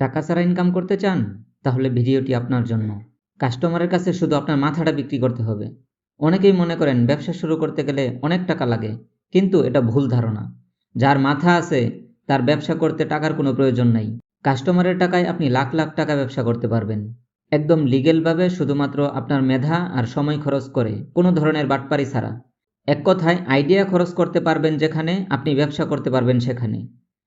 টাকা ছাড়া ইনকাম করতে চান, তাহলে ভিডিওটি আপনার জন্য। কাস্টমারের কাছে শুধু আপনার মাথাটা বিক্রি করতে হবে। অনেকেই মনে করেন ব্যবসা শুরু করতে গেলে অনেক টাকা লাগে, কিন্তু এটা ভুল ধারণা। যার মাথা আছে, তার ব্যবসা করতে টাকার কোনো প্রয়োজন নাই। কাস্টমারের টাকায় আপনি লাখ লাখ টাকা ব্যবসা করতে পারবেন। একদম লিগেলভাবে শুধুমাত্র আপনার মেধা আর সময় খরচ করে, কোনো ধরনের বাটপারি ছাড়া। এক কথায় আইডিয়া খরচ করতে পারবেন যেখানে, আপনি ব্যবসা করতে পারবেন সেখানে।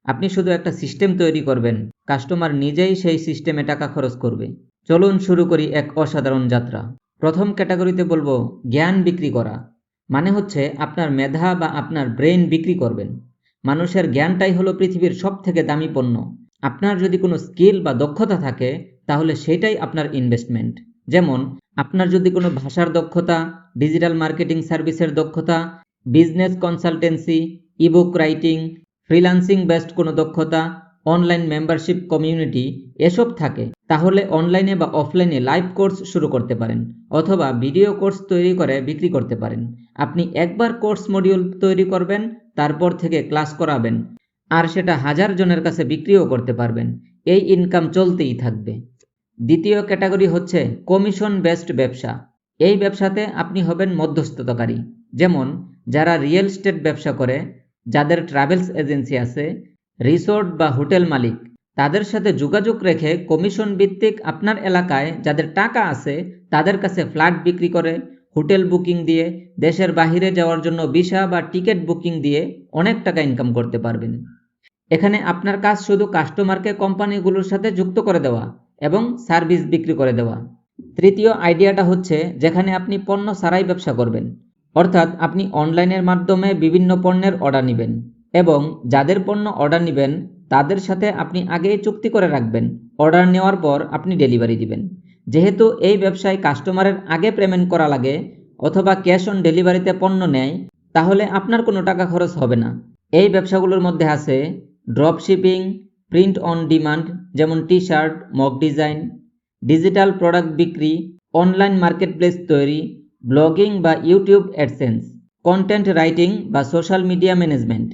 আপনি শুধু একটা সিস্টেম তৈরি করবেন। কাস্টমার নিজেই সেই সিস্টেমে টাকা খরচ করবে। চলুন শুরু করি এক অসাধারণ যাত্রা। প্রথম ক্যাটাগরিতে বলব, জ্ঞান বিক্রি করা। মানে হচ্ছে আপনার মেধা বা আপনার ব্রেন বিক্রি করবেন। মানুষের জ্ঞানটাই হলো পৃথিবীর সব থেকে দামি পণ্য। আপনার যদি কোনো স্কিল বা দক্ষতা থাকে, তাহলে সেটাই আপনার ইনভেস্টমেন্ট যেমন, আপনার যদি কোনো ভাষার দক্ষতা ডিজিটাল মার্কেটিং সার্ভিসের দক্ষতা business consultancy ebook writing freelancing best কোনো দক্ষতা, অনলাইন মেম্বারশিপ কমিউনিটি, এসব থাকে। তাহলে অনলাইনে বা অফলাইনে লাইভ কোর্স শুরু করতে পারেন অথবা ভিডিও কোর্স তৈরি করে বিক্রি করতে পারেন। আপনি একবার কোর্স মডিউল তৈরি করবেন, তারপর থেকে ক্লাস করাবেন আর সেটা হাজার জনের কাছে বিক্রিও করতে পারবেন। এই ইনকাম চলতেই থাকবে। দ্বিতীয় ক্যাটাগরি হচ্ছে কমিশন বেসড ব্যবসা। এই ব্যবসাতে আপনি হবেন মধ্যস্থতাকারী। যেমন যারা রিয়েল এস্টেট ব্যবসা করে যাদের ট্রাভেলস এজেন্সি আছে, রিসোর্ট বা হোটেল মালিক, তাদের সাথে যোগাযোগ রেখে কমিশন ভিত্তিক আপনার এলাকায় যাদের টাকা আছে, তাদের কাছে ফ্ল্যাট বিক্রি করে, হোটেল বুকিং দিয়ে, দেশের বাহিরে যাওয়ার জন্য ভিসা বা টিকিট বুকিং দিয়ে অনেক টাকা ইনকাম করতে পারবেন। এখানে আপনার কাজ শুধু কাস্টমারকে কোম্পানিগুলোর সাথে যুক্ত করে দেওয়া এবং সার্ভিস বিক্রি করে দেওয়া। তৃতীয় আইডিয়াটা হচ্ছে, যেখানে আপনি পণ্য সারাই ব্যবসা করবেন। অর্থাৎ আপনি অনলাইনের মাধ্যমে বিভিন্ন পণ্যের অর্ডার নেবেন এবং যাদের পণ্য অর্ডার নেবেন, তাদের সাথে আপনি আগেই চুক্তি করে রাখবেন। অর্ডার নেওয়ার পর আপনি ডেলিভারি দিবেন। যেহেতু এই ব্যবসায় কাস্টমারের আগে পেমেন্ট করা লাগে অথবা ক্যাশ অন ডেলিভারিতে পণ্য নেয়, তাহলে আপনার কোনো টাকা খরচ হবে না। এই ব্যবসাগুলোর মধ্যে আছে drop shipping print on demand যেমন T shirt mock design digital product বিক্রি অনলাইন মার্কেটপ্লেস তৈরি ব্লগিং বা ইউটিউব অ্যাডসেন্স কন্টেন্ট রাইটিং বা সোশ্যাল মিডিয়া ম্যানেজমেন্ট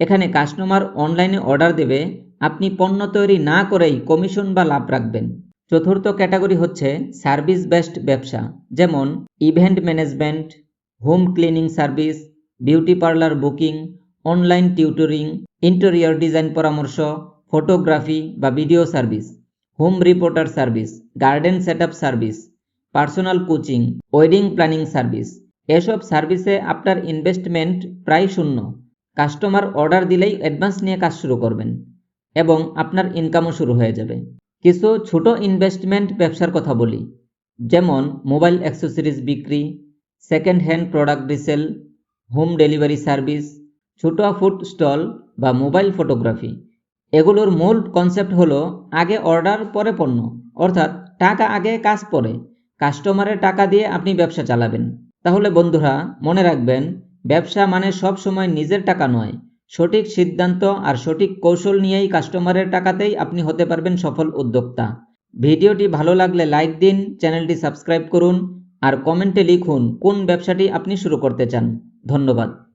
এখানে কাস্টমার অনলাইনে অর্ডার দেবে, আপনি পণ্য তৈরি না করেই কমিশন বা লাভ রাখবেন। চতুর্থ ক্যাটাগরি হচ্ছে সার্ভিস বেসড ব্যবসা, যেমন event management home cleaning service beauty parlour booking online tutoring interior design পরামর্শ ফটোগ্রাফি বা video service home reporter service garden setup service personal coaching, wedding planning service. এসব সার্ভিসে আপনার ইনভেস্টমেন্ট প্রায় শূন্য। কাস্টমার অর্ডার দিলেই অ্যাডভান্স নিয়ে কাজ শুরু করবেন এবং আপনার ইনকামও শুরু হয়ে যাবে। কিছু ছোট ইনভেস্টমেন্ট ব্যবসার কথা বলি, যেমন মোবাইল অ্যাক্সেসরিজ বিক্রি, second hand product resale, home delivery service, ছোট ফুড স্টল বা মোবাইল ফটোগ্রাফি। এগুলোর মূল কনসেপ্ট হলো আগে অর্ডার পরে পণ্য, অর্থাৎ টাকা আগে কাজ পরে। কাস্টমারের টাকা দিয়ে আপনি ব্যবসা চালাবেন। তাহলে বন্ধুরা, মনে রাখবেন, ব্যবসা মানে সব সময় নিজের টাকা নয়। সঠিক সিদ্ধান্ত আর সঠিক কৌশল নিয়েই কাস্টমারের টাকাতেই আপনি হতে পারবেন সফল উদ্যোক্তা। ভিডিওটি ভালো লাগলে লাইক দিন, চ্যানেলটি সাবস্ক্রাইব করুন, আর কমেন্টে লিখুন কোন ব্যবসাটি আপনি শুরু করতে চান। ধন্যবাদ।